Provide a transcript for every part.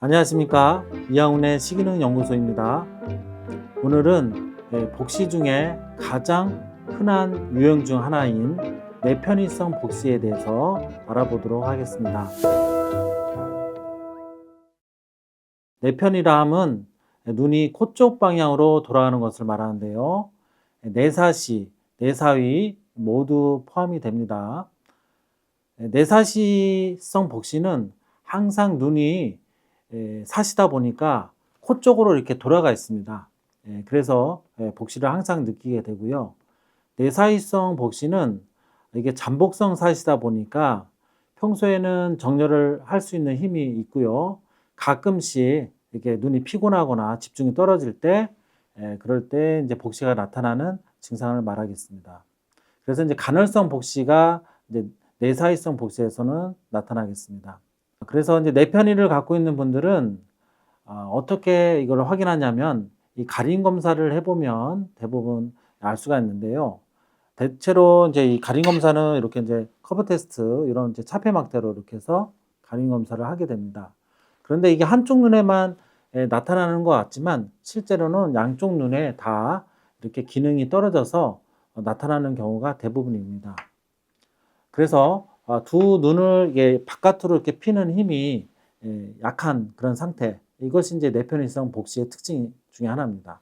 안녕하십니까 이하운의 시기능 연구소입니다. 오늘은 예, 복시 중에 가장 흔한 유형 중 하나인 내편의성 복시에 대해서 알아보도록 하겠습니다. 내편이라 함은 눈이 코 쪽 방향으로 돌아가는 것을 말하는데요. 내사시, 내사위 모두 포함이 됩니다. 내사시성 복시는 항상 눈이 에, 사시다 보니까 코 쪽으로 이렇게 돌아가 있습니다. 예, 그래서 예, 복시를 항상 느끼게 되고요. 내사이성 복시는 이게 잠복성 사시다 보니까 평소에는 정렬을 할 수 있는 힘이 있고요. 가끔씩 이렇게 눈이 피곤하거나 집중이 떨어질 때, 예, 그럴 때 이제 복시가 나타나는 증상을 말하겠습니다. 그래서 이제 간헐성 복시가 이제 내사이성 복시에서는 나타나겠습니다. 그래서 이제 내편의를 갖고 있는 분들은 어, 어떻게 이걸 확인하냐면 이 가림 검사를 해보면 대부분 알 수가 있는데요. 대체로 이제 이 가림 검사는 이렇게 이제 커버 테스트 이런 이제 차폐 막대로 이렇게 해서 가림 검사를 하게 됩니다. 그런데 이게 한쪽 눈에만 에, 나타나는 것 같지만 실제로는 양쪽 눈에 다 이렇게 기능이 떨어져서 어, 나타나는 경우가 대부분입니다. 그래서 어, 두 눈을 이게 바깥으로 이렇게 피는 힘이 예, 약한 그런 상태. 이것이 이제 내편의성 복시의 특징 중에 하나입니다.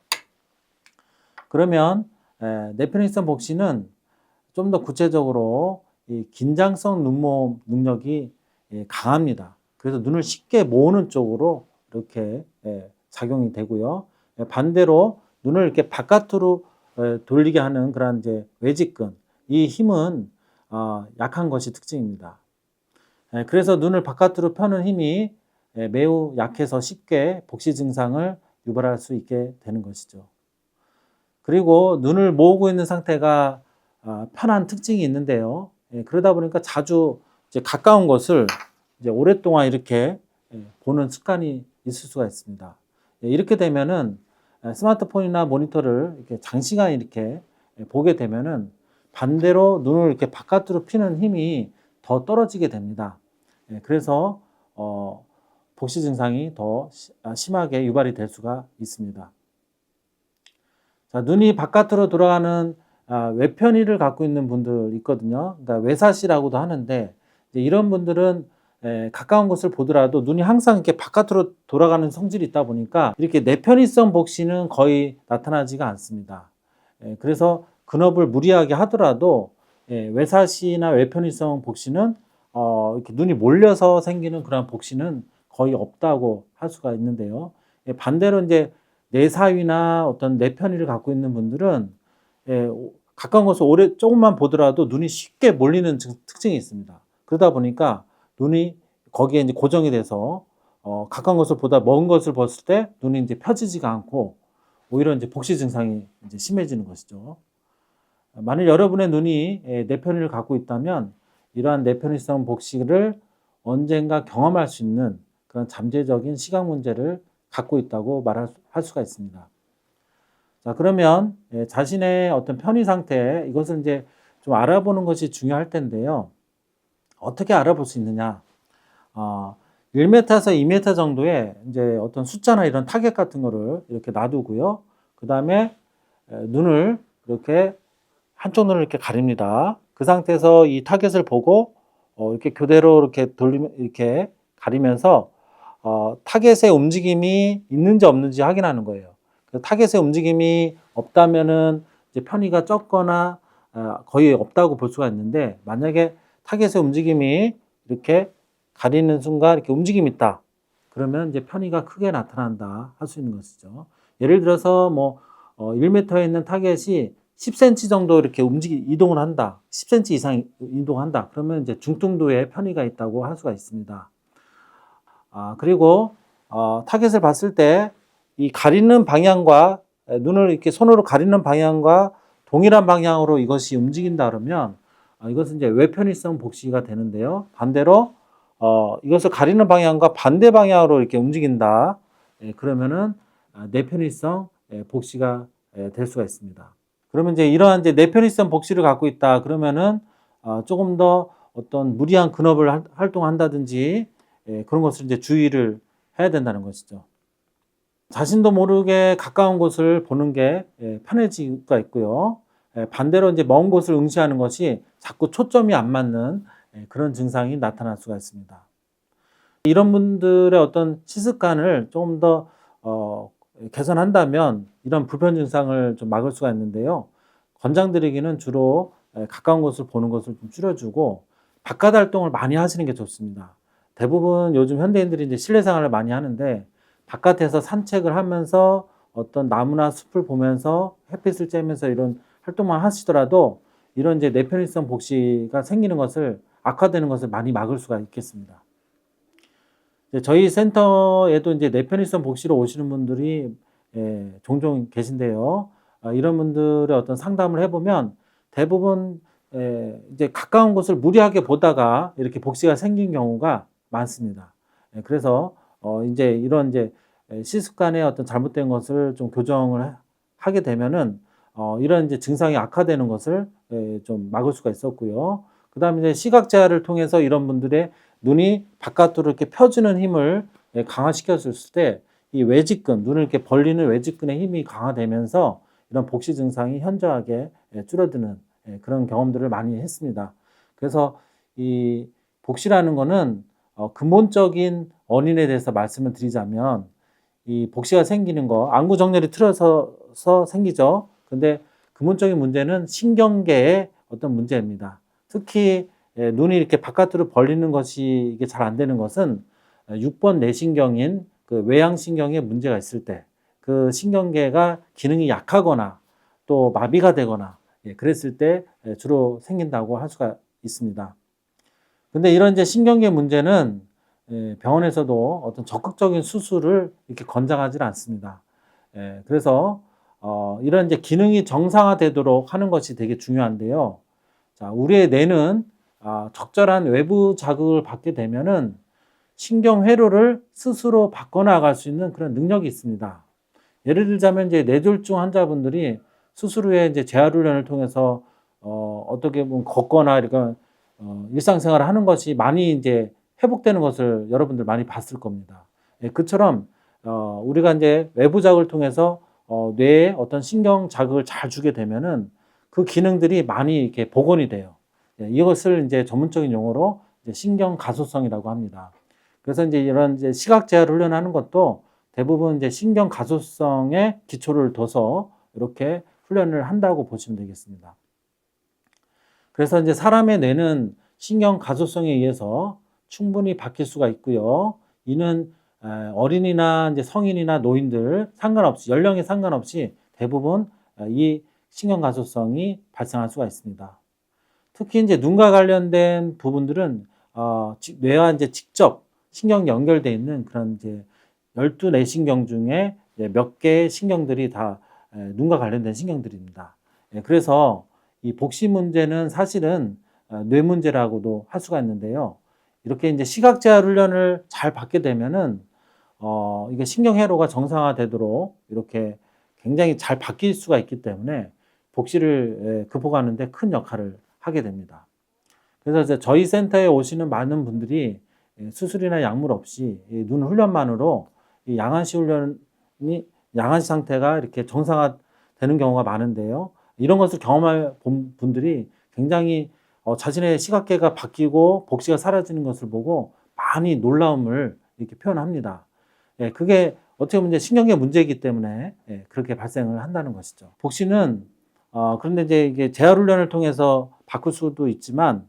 그러면 에, 내편의성 복시는 좀 더 구체적으로 이 긴장성 눈모음 능력이 예, 강합니다. 그래서 눈을 쉽게 모으는 쪽으로 이렇게 예, 작용이 되고요. 예, 반대로 눈을 이렇게 바깥으로 에, 돌리게 하는 그런 이제 외직근 이 힘은 어, 약한 것이 특징입니다. 예, 그래서 눈을 바깥으로 펴는 힘이 예, 매우 약해서 쉽게 복시 증상을 유발할 수 있게 되는 것이죠. 그리고 눈을 모으고 있는 상태가 아, 편한 특징이 있는데요. 예, 그러다 보니까 자주 가까운 것을 오랫동안 이렇게 예, 보는 습관이 있을 수가 있습니다. 예, 이렇게 되면은 예, 스마트폰이나 모니터를 이렇게 장시간 이렇게 예, 보게 되면은 반대로 눈을 이렇게 바깥으로 피는 힘이 더 떨어지게 됩니다. 예, 그래서 어, 복시 증상이 더 시- 아, 심하게 유발이 될 수가 있습니다. 자, 눈이 바깥으로 돌아가는 아, 외편의를 갖고 있는 분들 있거든요. 그러니까 외사시라고도 하는데 이런 분들은 에, 가까운 것을 보더라도 눈이 항상 이렇게 바깥으로 돌아가는 성질이 있다 보니까 이렇게 내편의성 복시는 거의 나타나지가 않습니다. 에, 그래서 근업을 무리하게 하더라도 예, 외사시나 외편의성 복시는 어, 이렇게 눈이 몰려서 생기는 그런 복시는 거의 없다고 할 수가 있는데요. 예, 반대로 이제 내사위나 어떤 내편의를 갖고 있는 분들은 예, 오- 가까운 것을 오래 조금만 보더라도 눈이 쉽게 몰리는 증- 특징이 있습니다. 그러다 보니까 눈이 거기에 이제 고정이 돼서 어, 가까운 것을 보다 먼 것을 봤을 때 눈이 이제 펴지지가 않고 오히려 이제 복시 증상이 이제 심해지는 것이죠. 만일 여러분의 눈이 예, 내편의를 갖고 있다면 이러한 내편의성 복시를 언젠가 경험할 수 있는 그런 잠재적인 시각 문제를 갖고 있다고 말할 수가 있습니다. 자, 그러면 예, 자신의 어떤 편의 상태 이것을 이제 좀 알아보는 것이 중요할 텐데요. 어떻게 알아볼 수 있느냐? 어, 1m에서 2m 정도의 이제 어떤 숫자나 이런 타겟 같은 거를 이렇게 놔두고요. 그 다음에 눈을 이렇게 한쪽 눈을 이렇게 가립니다. 그 상태에서 이 타겟을 보고 어, 이렇게 교대로 이렇게 돌리면 이렇게 가리면서 어, 타겟의 움직임이 있는지 없는지 확인하는 거예요. 그 타겟의 움직임이 없다면은 이제 편의가 적거나 어, 거의 없다고 볼 수가 있는데 만약에 타겟의 움직임이 이렇게 가리는 순간 이렇게 움직임이 있다. 그러면 이제 편의가 크게 나타난다 할 수 있는 것이죠. 예를 들어서 뭐 어, 1m에 있는 타겟이 10cm 정도 이렇게 움직이 이동을 한다. 10cm 이상 이동한다. 그러면 이제 중등도의 편의가 있다고 할 수가 있습니다. 아, 그리고 어, 타겟을 봤을 때 이 가리는 방향과 에, 눈을 이렇게 손으로 가리는 방향과 동일한 방향으로 이것이 움직인다 그러면 아, 이것은 이제 외편의성 복시가 되는데요. 반대로 어, 이것을 가리는 방향과 반대 방향으로 이렇게 움직인다. 예, 그러면은 아, 내편의성 예, 복시가 예, 될 수가 있습니다. 그러면 이제 이러한 이제 내편의성 복시를 갖고 있다. 그러면은 어, 조금 더 어떤 무리한 근업을 할- 활동한다든지 예, 그런 것을 이제 주의를 해야 된다는 것이죠. 자신도 모르게 가까운 곳을 보는 게 예, 편해질 수가 있고요. 예, 반대로 이제 먼 곳을 응시하는 것이 자꾸 초점이 안 맞는 예, 그런 증상이 나타날 수가 있습니다. 이런 분들의 어떤 시습관을 조금 더 어, 개선한다면 이런 불편 증상을 좀 막을 수가 있는데요. 권장드리기는 주로 예, 가까운 곳을 보는 것을 좀 줄여주고 바깥 활동을 많이 하시는 게 좋습니다. 대부분 요즘 현대인들이 이제 실내 생활을 많이 하는데 바깥에서 산책을 하면서 어떤 나무나 숲을 보면서 햇빛을 쬐면서 이런 활동만 하시더라도 이런 이제 내편의성 복시가 생기는 것을 악화되는 것을 많이 막을 수가 있겠습니다. 저희 센터에도 이제 내편의성 복시로 오시는 분들이 예, 종종 계신데요. 아, 이런 분들의 어떤 상담을 해보면 대부분 예, 이제 가까운 곳을 무리하게 보다가 이렇게 복시가 생긴 경우가 많습니다. 예, 그래서 어, 이제 이런 이제 시습관의 어떤 잘못된 것을 좀 교정을 하- 하게 되면은 어, 이런 이제 증상이 악화되는 것을 예, 좀 막을 수가 있었고요. 그 다음에 이제 시각 제한을 통해서 이런 분들의 눈이 바깥으로 이렇게 펴주는 힘을 예, 강화시켰을 때 이 외직근, 눈을 이렇게 벌리는 외직근의 힘이 강화되면서 이런 복시 증상이 현저하게 예, 줄어드는 예, 그런 경험들을 많이 했습니다. 그래서 이 복시라는 거는 어, 근본적인 원인에 대해서 말씀을 드리자면 이 복시가 생기는 거 안구 정렬이 틀어져서 생기죠. 근데 근본적인 문제는 신경계의 어떤 문제입니다. 특히 예, 눈이 이렇게 바깥으로 벌리는 것이 이게 잘 안 되는 것은 6번 내신경인 그 외양신경에 문제가 있을 때 그 신경계가 기능이 약하거나 또 마비가 되거나 예, 그랬을 때 예, 주로 생긴다고 할 수가 있습니다. 근데 이런 이제 신경계 문제는 예, 병원에서도 어떤 적극적인 수술을 이렇게 권장하지 않습니다. 예, 그래서 어, 이런 이제 기능이 정상화되도록 하는 것이 되게 중요한데요. 자, 우리의 뇌는 아, 적절한 외부 자극을 받게 되면은 신경 회로를 스스로 바꿔나갈 수 있는 그런 능력이 있습니다. 예를 들자면 이제 뇌졸중 환자분들이 후에 이제 재활 훈련을 통해서 어, 어떻게 보면 걷거나 이렇게 어, 일상생활을 하는 것이 많이 이제 회복되는 것을 여러분들 많이 봤을 겁니다. 예, 그처럼 어, 우리가 이제 외부 자극을 통해서 어, 뇌에 어떤 신경 자극을 잘 주게 되면은 그 기능들이 많이 이렇게 복원이 돼요. 예, 이것을 이제 전문적인 용어로 이제 신경 가소성이라고 합니다. 그래서 이제 이런 이제 시각 재활 훈련하는 것도 대부분 이제 신경 가소성에 기초를 둬서 이렇게 훈련을 한다고 보시면 되겠습니다. 그래서 이제 사람의 뇌는 신경 가소성에 의해서 충분히 바뀔 수가 있고요. 이는 에, 어린이나 이제 성인이나 노인들 상관없이 연령에 상관없이 대부분 에, 이 신경 가소성이 발생할 수가 있습니다. 특히 이제 눈과 관련된 부분들은 어, 지- 뇌와 이제 직접 신경 연결돼 있는 그런 이제 12 내신경 중에 몇 개의 신경들이 다 에, 눈과 관련된 신경들입니다. 예, 그래서 이 복시 문제는 사실은 어, 뇌 문제라고도 할 수가 있는데요. 이렇게 이제 시각 재활 훈련을 잘 받게 되면은 어, 이게 신경 회로가 정상화되도록 이렇게 굉장히 잘 바뀔 수가 있기 때문에 복시를 예, 극복하는데 큰 역할을 하게 됩니다. 그래서 이제 저희 센터에 오시는 많은 분들이 예, 수술이나 약물 없이 이눈 훈련만으로 이 양안시 훈련이 양안시 상태가 이렇게 정상화되는 경우가 많은데요. 이런 것을 경험할 본 분들이 굉장히 어, 자신의 시각계가 바뀌고 복시가 사라지는 것을 보고 많이 놀라움을 이렇게 표현합니다. 예, 그게 어떻게 보면 신경계 문제이기 때문에 예, 그렇게 발생을 한다는 것이죠. 복시는 어, 그런데 이제 이게 재활 훈련을 통해서 바꿀 수도 있지만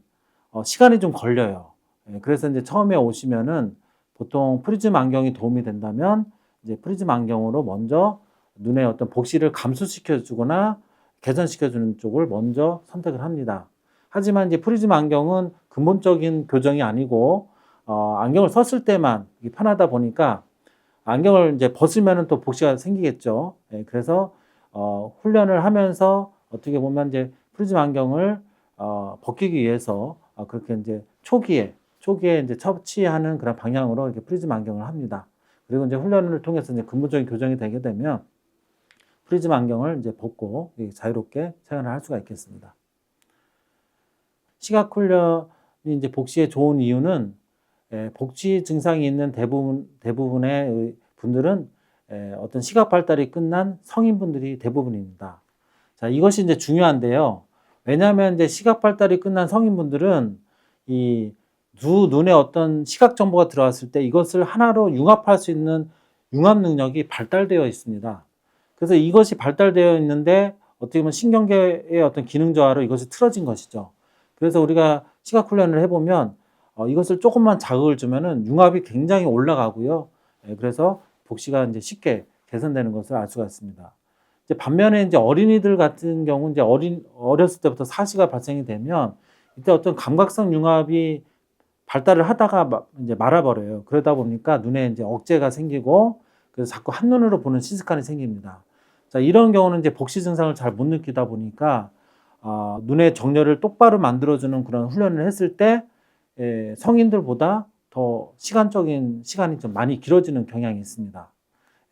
어, 시간이 좀 걸려요. 예, 그래서 이제 처음에 오시면은 보통 프리즘 안경이 도움이 된다면 이제 프리즘 안경으로 먼저 눈의 어떤 복시를 감소시켜 주거나 개선시켜 주는 쪽을 먼저 선택을 합니다. 하지만 이제 프리즘 안경은 근본적인 교정이 아니고 어, 안경을 썼을 때만 편하다 보니까 안경을 이제 벗으면은 또 복시가 생기겠죠. 예, 그래서 어, 훈련을 하면서 어떻게 보면 이제 프리즘 안경을 어, 벗기기 위해서 어, 그렇게 이제 초기에 초기에 이제 처치하는 그런 방향으로 이렇게 프리즘 안경을 합니다. 그리고 이제 훈련을 통해서 이제 근본적인 교정이 되게 되면 프리즘 안경을 이제 벗고 자유롭게 생활을 할 수가 있겠습니다. 시각 훈련이 이제 복시에 좋은 이유는 예, 복지 증상이 있는 대부분 대부분의 의- 분들은 예, 어떤 시각 발달이 끝난 성인분들이 대부분입니다. 자, 이것이 이제 중요한데요. 왜냐하면 이제 시각 발달이 끝난 성인분들은 이 두 눈에 어떤 시각 정보가 들어왔을 때 이것을 하나로 융합할 수 있는 융합 능력이 발달되어 있습니다. 그래서 이것이 발달되어 있는데 어떻게 보면 신경계의 어떤 기능 저하로 이것이 틀어진 것이죠. 그래서 우리가 시각 훈련을 해보면 어, 이것을 조금만 자극을 주면은 융합이 굉장히 올라가고요. 예, 그래서 복시가 이제 쉽게 개선되는 것을 알 수가 있습니다. 이제 반면에 이제 어린이들 같은 경우 이제 어린 어렸을 때부터 사시가 발생이 되면 이때 어떤 감각성 융합이 발달을 하다가 마- 이제 말아버려요. 그러다 보니까 눈에 이제 억제가 생기고 그래서 자꾸 한 눈으로 보는 시스칸이 생깁니다. 자, 이런 경우는 이제 복시 증상을 잘 못 느끼다 보니까 아, 눈의 정렬을 똑바로 만들어주는 그런 훈련을 했을 때 예, 성인들보다 더 시간적인 시간이 좀 많이 길어지는 경향이 있습니다.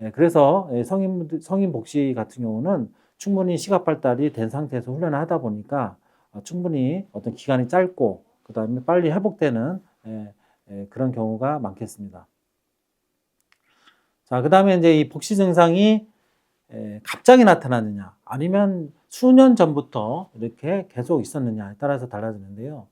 예, 그래서 예, 성인 성인 복시 같은 경우는 충분히 시각 발달이 된 상태에서 훈련을 하다 보니까 어, 충분히 어떤 기간이 짧고 그 다음에 빨리 회복되는 예, 예, 그런 경우가 많겠습니다. 자, 그 다음에 이제 이 복시 증상이 에, 갑자기 나타났느냐, 아니면 수년 전부터 이렇게 계속 있었느냐에 따라서 달라지는데요.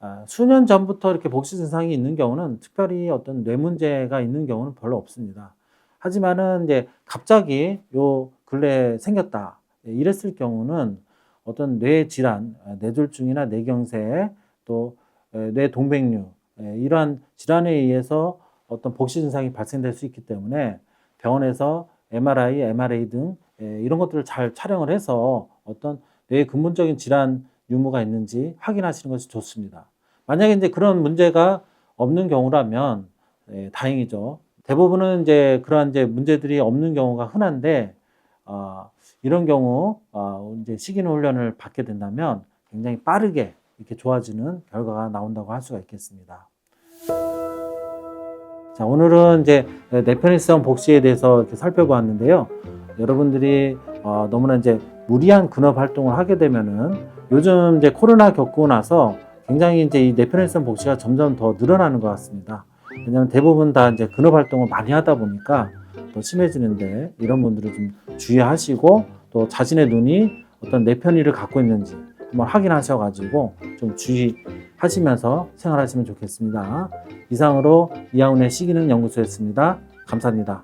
아, 수년 전부터 이렇게 복시 증상이 있는 경우는 특별히 어떤 뇌 문제가 있는 경우는 별로 없습니다. 하지만은 이제 갑자기 요 근래 생겼다 예, 이랬을 경우는 어떤 뇌 질환, 아, 뇌졸중이나 뇌경색 또 에, 뇌동백류 에, 이러한 질환에 의해서 어떤 복시 증상이 발생될 수 있기 때문에 병원에서 MRI, MRA 등 예, 이런 것들을 잘 촬영을 해서 어떤 뇌의 근본적인 질환 유무가 있는지 확인하시는 것이 좋습니다. 만약에 이제 그런 문제가 없는 경우라면 예, 다행이죠. 대부분은 이제 그러한 이제 문제들이 없는 경우가 흔한데 아, 이런 경우 아, 이제 식이노 훈련을 받게 된다면 굉장히 빠르게 이렇게 좋아지는 결과가 나온다고 할 수가 있겠습니다. 자, 오늘은 이제 내편의성 복시에 대해서 이렇게 살펴보았는데요. 여러분들이 어, 너무나 이제 무리한 근업 활동을 하게 되면은 요즘 이제 코로나 겪고 나서 굉장히 이제 이 내편의성 복시가 점점 더 늘어나는 것 같습니다. 왜냐하면 대부분 다 이제 근업 활동을 많이 하다 보니까 더 심해지는데 이런 분들은 좀 주의하시고 또 자신의 눈이 어떤 내 편의를 갖고 있는지 한번 확인하셔가지고 좀 주의하시면서 생활하시면 좋겠습니다. 이상으로 이하운의 시기능 연구소였습니다. 감사합니다.